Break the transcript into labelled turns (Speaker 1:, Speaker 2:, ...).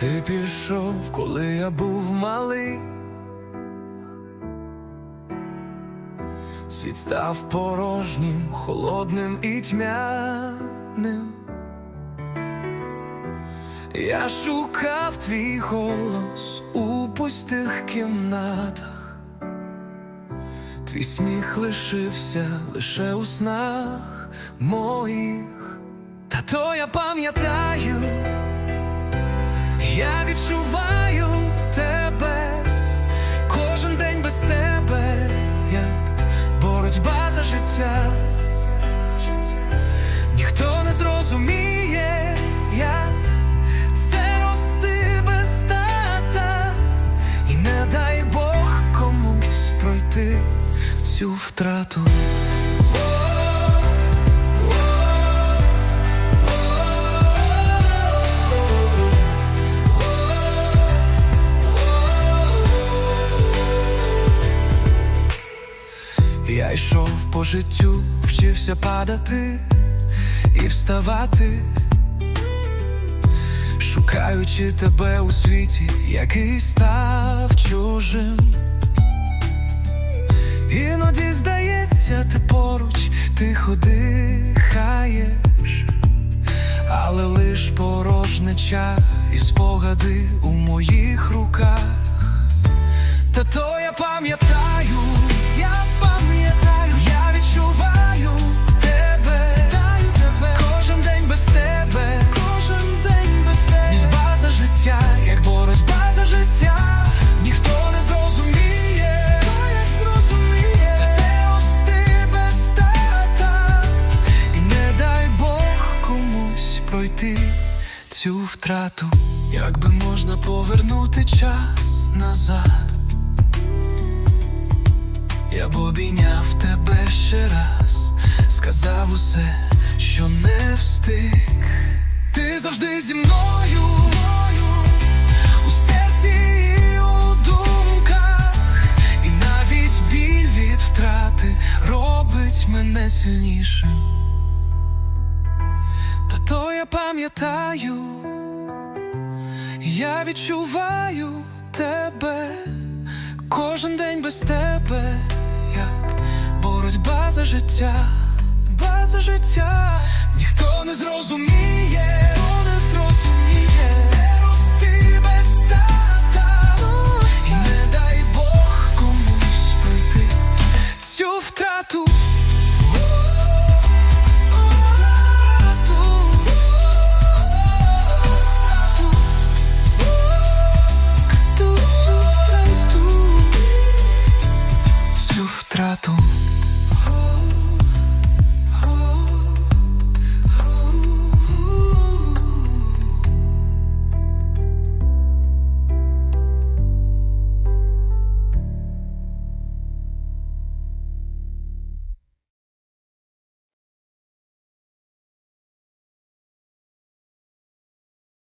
Speaker 1: Ти пішов, коли я був малий. Світ став порожнім, холодним і тьмяним. Я шукав твій голос у пустих кімнатах. Твій сміх лишився лише у снах моїх. Та то я пам'ятаю. Відчуваю тебе кожен день без тебе, як боротьба за життя. Ніхто не зрозуміє, як це рости і не дай Бог комусь пройти цю втрату. По життю, вчився падати і вставати, шукаючи тебе у світі, який став чужим. Іноді здається, ти поруч тихо дихаєш, але лиш порожнеча і спогади у моїх руках. Та то я пам'ятаю, цю втрату, якби можна повернути час назад. Я б обійняв тебе ще раз, сказав усе, що не встиг. Ти завжди зі мною, у серці пам'ятаю, я відчуваю тебе. Кожен день без тебе, як боротьба за життя, боротьба за життя, ніхто не зрозуміє,